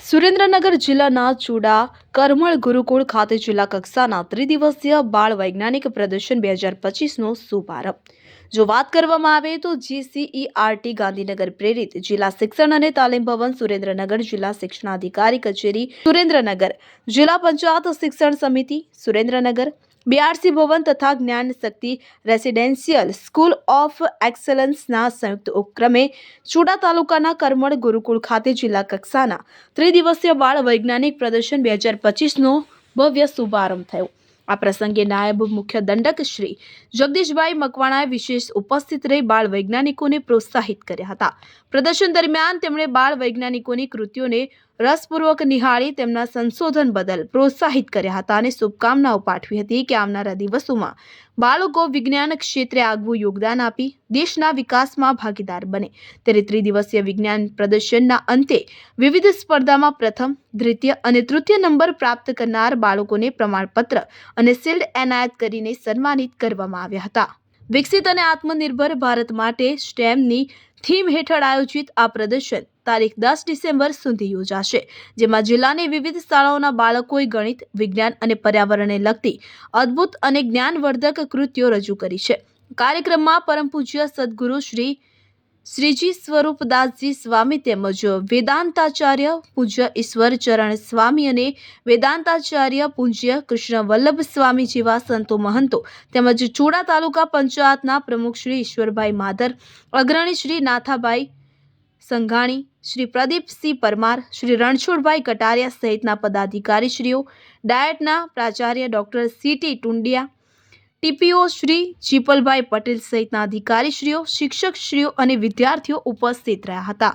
સુરેન્દ્રનગર જિલ્લાના ચુડા કરમળ ગુરુકુળ ખાતે જિલ્લા કક્ષાના ત્રિદિવસીય બાળ વૈજ્ઞાનિક પ્રદર્શન બે હજાર પચીસનો શુભારંભ. જો વાત કરવામાં આવે તો જીસીઈઆરટી ગાંધીનગર પ્રેરિત જિલ્લા શિક્ષણ અને તાલીમ ભવન સુરેન્દ્રનગર જિલ્લા શિક્ષણાધિકારી કચેરી સુરેન્દ્રનગર જિલ્લા પંચાયત શિક્ષણ સમિતિ સુરેન્દ્રનગર બીઆરસી ભવન તથા જ્ઞાન શક્તિ રેસિડેન્શિયલ સ્કૂલ ઓફ એક્સલન્સના સંયુક્ત ઉપક્રમે ચુડા તાલુકાના કરમળ ગુરુકુળ ખાતે જિલ્લા કક્ષાના ત્રિદિવસીય બાળ વૈજ્ઞાનિક પ્રદર્શન બે હજાર પચીસનો ભવ્ય શુભારંભ થયો. આ પ્રસંગે નાયબ મુખ્ય દંડક શ્રી જગદીશભાઈ મકવાણાએ વિશેષ ઉપસ્થિત રહી બાળ વૈજ્ઞાનિકોને પ્રોત્સાહિત કર્યા હતા. પ્રદર્શન દરમિયાન તેમણે બાળ વૈજ્ઞાનિકોની કૃતિઓને રસપૂર્વક નિહાળી તેમના સંશોધન બદલ પ્રોત્સાહિત કર્યા હતા અને શુભકામનાઓ પાઠવી હતી કે આવનારા દિવસોમાં બાળકો વિજ્ઞાન ક્ષેત્રે આગવું યોગદાન આપી દેશના વિકાસમાં ભાગીદાર બને. ત્યારે ત્રિદિવસીય વિજ્ઞાન પ્રદર્શનના અંતે વિવિધ સ્પર્ધામાં પ્રથમ, દ્વિતીય અને તૃતીય નંબર પ્રાપ્ત કરનાર બાળકોને પ્રમાણપત્ર અને શિલ્ડ એનાયત કરીને સન્માનિત કરવામાં આવ્યા હતા. વિકસિત અને આત્મનિર્ભર ભારત માટે સ્ટેમની થીમ હેઠળ આયોજિત આ પ્રદર્શન તારીખ દસ ડિસેમ્બર સુધી યોજાશે, જેમાં જિલ્લાની વિવિધ શાળાઓના બાળકોએ ગણિત, વિજ્ઞાન અને પર્યાવરણને લગતી અદ્ભુત અને જ્ઞાનવર્ધક કૃતિઓ રજૂ કરી છે. કાર્યક્રમમાં પરમ પૂજ્ય સદગુરુ શ્રી શ્રીજી સ્વરૂપદાસજી સ્વામી તેમજ વેદાંતાચાર્ય પૂજ્ય ઈશ્વરચરણ સ્વામી અને વેદાંતાચાર્ય પૂજ્ય કૃષ્ણ વલ્લભ સ્વામી જેવા સંતો મહંતો તેમજ ચૂડા તાલુકા પંચાયતના પ્રમુખ શ્રી ઈશ્વરભાઈ માધર, અગ્રણી શ્રી નાથાભાઈ સંઘાણી, શ્રી પ્રદીપસિંહ પરમાર, શ્રી રણછોડભાઈ કટારિયા સહિતના પદાધિકારીશ્રીઓ, ડાયટના પ્રાચાર્ય doctor C T Tundiya TPO Shri Jipalbhai Patel સહિતના અધિકારીશ્રીઓ શિક્ષકશ્રીઓ અને વિદ્યાર્થીઓ ઉપસ્થિત રહ્યા હતા.